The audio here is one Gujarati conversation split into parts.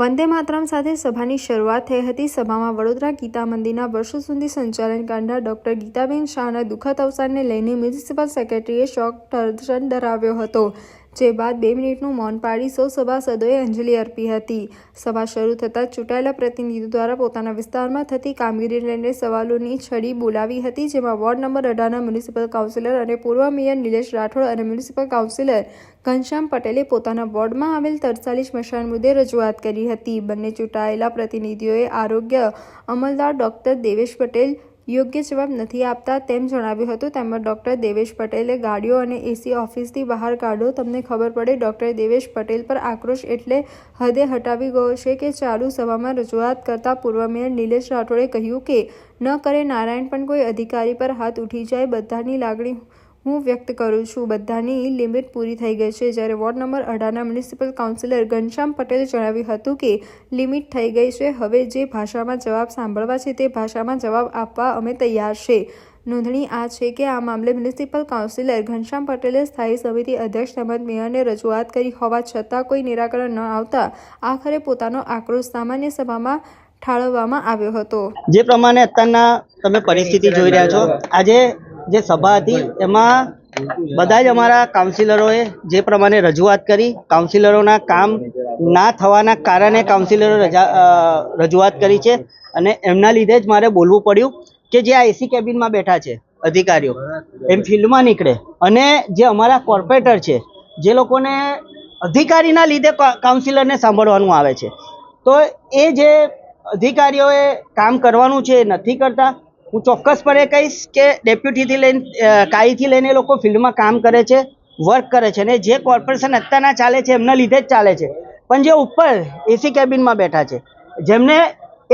વંદે માતરમ સાથે સભાની શરૂઆત થઈ હતી. સભામાં વડોદરા ગીતા મંદિરના વર્ષો સુધી સંચાલન કરનાર ડોક્ટર ગીતાબેન શાહના દુઃખદ અવસાનને લઈને મ્યુનિસિપલ સેક્રેટરીએ શોક દર્શન ધરાવ્યો હતો. જે બાદ બે મિનિટનું મૌન પાડી સૌ સભાસદોએ અંજલિ અર્પી હતી. સભા શરૂ થતાં ચૂંટાયેલા પ્રતિનિધિઓ દ્વારા પોતાના વિસ્તારમાં થતી કામગીરી લઈને સવાલોની છડી બોલાવી હતી, જેમાં વોર્ડ નંબર અઢારના મ્યુનિસિપલ કાઉન્સિલર અને પૂર્વ મેયર નિલેશ રાઠોડ અને મ્યુનિસિપલ કાઉન્સિલર ઘનશ્યામ પટેલે પોતાના વોર્ડમાં આવેલ તરસાલી સ્મશાન મુદ્દે રજૂઆત કરી હતી. બંને ચૂંટાયેલા પ્રતિનિધિઓએ આરોગ્ય અમલદાર ડોક્ટર દેવેશ પટેલ યોગ્ય જવાબ નથી આપતા તેમ જણાવ્યું હતું. તેમજ ડોક્ટર દેવેશ પટેલે ગાડીઓ અને એસી ઓફિસથી બહાર કાઢો તમને ખબર પડે, ડોક્ટર દેવેશ પટેલ પર આક્રોશ એટલે હદે હટાવી ગયો છે કે ચાલુ સભામાં રજૂઆત કરતા પૂર્વ મેયર નિલેશ રાઠોડે કહ્યું કે, ન કરે નારાયણ, પણ કોઈ અધિકારી પર હાથ ઉઠી જાય. બધાની લાગણી હું વ્યક્ત કરું છું. બધાની લિમિટ પૂરી થઈ ગઈ છે. જ્યારે વોર્ડ નંબર અઢારના મ્યુનિસિપલ કાઉન્સિલર ઘનશ્યામ પટેલે જણાવ્યું હતું કે, લિમિટ થઈ ગઈ છે. હવે જે ભાષામાં જવાબ સાંભળવા છે તે ભાષામાં જવાબ આપવા અમે તૈયાર છે. નોંધણી આ છે કે, આ મામલે મ્યુનિસિપલ કાઉન્સિલર ઘનશ્યામ પટેલે સ્થાયી સમિતિ અધ્યક્ષ તેમજ મેયરને રજૂઆત કરી. હોવા છતાં કોઈ નિરાકરણ ન આવતા આખરે પોતાનો આક્રોશ સામાન્ય સભામાં ઠાળવવામાં આવ્યો હતો. જે પ્રમાણે અત્યારના તમે પરિસ્થિતિ જોઈ રહ્યા છો, આજે જે સભા હતી, એમાં બધા જ અમારા કાઉન્સિલરોએ જે પ્રમાણે રજૂઆત કરી કાઉન્સિલરોના કામ ના થવાના કારણે કાઉન્સિલરો રજા રજૂઆત કરી છે અને એમના લીધે જ મારે બોલવું પડ્યું કે જે આ એસી કેબિનમાં બેઠા છે અધિકારીઓ, એમ ફિલ્ડમાં નીકળે અને જે અમારા કોર્પોરેટર છે, જે લોકોને અધિકારીના લીધે કાઉન્સિલરને સાંભળવાનું આવે છે. તો એ જે અધિકારીઓએ કામ કરવાનું છે એ નથી કરતા હું ચોક્કસપણે કહીશ કે ડેપ્યુટીથી લઈને કાઈથી લઈને એ લોકો ફિલ્ડમાં કામ કરે છે વર્ક કરે છે અને જે કોર્પોરેશન અત્યારના ચાલે છે એમના લીધે જ ચાલે છે. પણ જે ઉપર એસી કેબિનમાં બેઠા છે, જેમને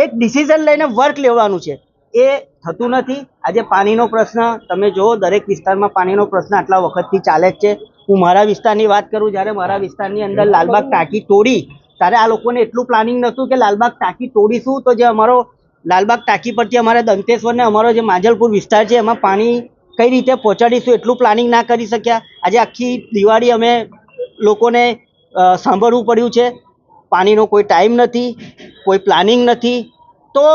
એક ડિસિઝન લઈને વર્ક લેવાનું છે, એ થતું નથી. આજે પાણીનો પ્રશ્ન, તમે જુઓ, દરેક વિસ્તારમાં પાણીનો પ્રશ્ન આટલા વખતથી ચાલે જ છે. હું મારા વિસ્તારની વાત કરું, જ્યારે મારા વિસ્તારની અંદર લાલબાગ ટાંકી તોડી, ત્યારે આ લોકોને એટલું પ્લાનિંગ નહોતું કે લાલબાગ ટાંકી તોડીશું, તો જે અમારો લાલબાગ ટાંકી પરથી અમારે દંતેશ્વરને અમારો જે માંજલપુર વિસ્તાર છે, એમાં પાણી કઈ રીતે પહોંચાડીશું, એટલું પ્લાનિંગ ના કરી શક્યા. આજે આખી દિવાળી અમે લોકોને સાંભળવું પડ્યું છે. પાણીનો કોઈ ટાઈમ નથી, કોઈ પ્લાનિંગ નથી. તો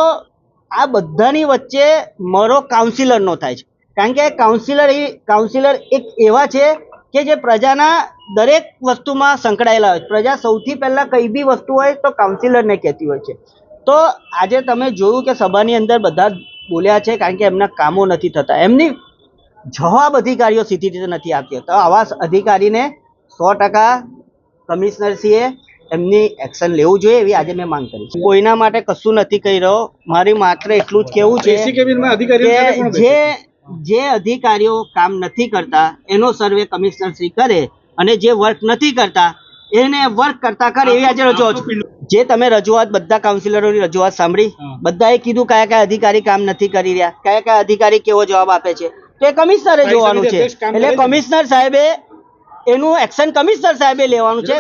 આ બધાની વચ્ચે મારો કાઉન્સિલરનો થાય છે. કારણ કે કાઉન્સિલર એ કાઉન્સિલર એક એવા છે કે જે પ્રજાના દરેક વસ્તુમાં સંકળાયેલા હોય. પ્રજા સૌથી પહેલાં કઈ બી વસ્તુ હોય તો કાઉન્સિલરને કહેતી હોય છે. તો આજે તમે જોયું કે સભાની અંદર બધા બોલ્યા છે કારણ કે એમના કામો નથી થતા. એમની જવાબ અધિકારીઓ સીધી રીતે નથી આપતી તો આવા અધિકારીને સો ટકા કમિશનરશ્રીએ એમની એક્શન લેવું જોઈએ એવી આજે મેં માંગ કરી છે. કોઈના માટે કશું નથી કહી રહ્યો. મારી માત્ર એટલું જ કેવું છે કે જે જે અધિકારીઓ કામ નથી કરતા એનો સર્વે કમિશનર શ્રી કરે અને જે વર્ક નથી કરતા એને વર્ક કરતા કરે એવી આજે રજૂઆત જે તમે રજૂઆત બધા કાઉન્સિલરોની રજૂઆત સાંભળી. બધાએ કીધું કયા કયા અધિકારી કામ નથી કરી રહ્યા કયા કયા અધિકારી કેવો જવાબ આપે છે. તો એ કમિશનરે જોવાનું છે. એટલે કમિશનર સાહેબે એનું એક્શન કમિશનર સાહેબે લેવાનું છે.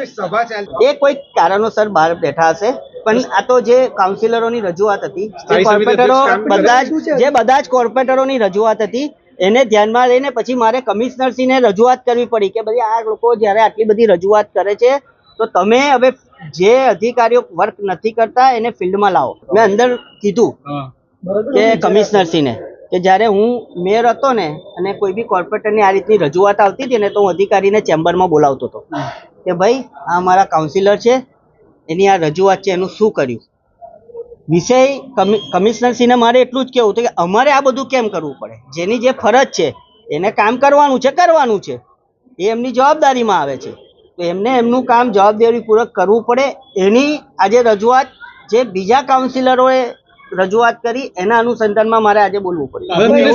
એ કોઈ કારણોસર બહાર બેઠા હશે પણ આ તો જે કાઉન્સિલરોની રજૂઆત હતી જે કોર્પોરેટરો બધા જ જે બધા જ કોર્પોરેટરોની રજૂઆત હતી એને ધ્યાનમાં લઈને પછી મારે કમિશનરશ્રીને રજૂઆત કરવી પડી કે ભાઈ આ લોકો જ્યારે આટલી બધી રજૂઆત કરે છે તો તમે હવે જે અધિકારીઓ વર્ક નથી કરતા એને ફિલ્ડમાં લાવો. મેં અંદર કીધું કે કમિશનરશ્રીને કે જ્યારે હું મેયર હતો ને અને કોઈ બી કોર્પોરેટરની આ રીતની રજૂઆત આવતી હતી ને તો હું અધિકારીને ચેમ્બરમાં બોલાવતો હતો. કે ભાઈ આ મારા કાઉન્સિલર છે એની આ રજૂઆત છે એનું શું કર્યું? વિષય કમિ- કમિશનરશ્રીને મારે એટલું જ કહેવું હતું કે અમારે આ બધું કેમ કરવું પડે? જેની જે ફરજ છે એને કામ કરવાનું છે કરવાનું છે. એ એમની જવાબદારીમાં આવે છે. તો એમને એમનું કામ જવાબદારીપૂર્વક કરવું પડે. એની આજે રજૂઆત જે બીજા કાઉન્સિલરોએ રજૂઆત કરી, એના અનુસંધાનમાં મારે આજે બોલવું પડ્યું.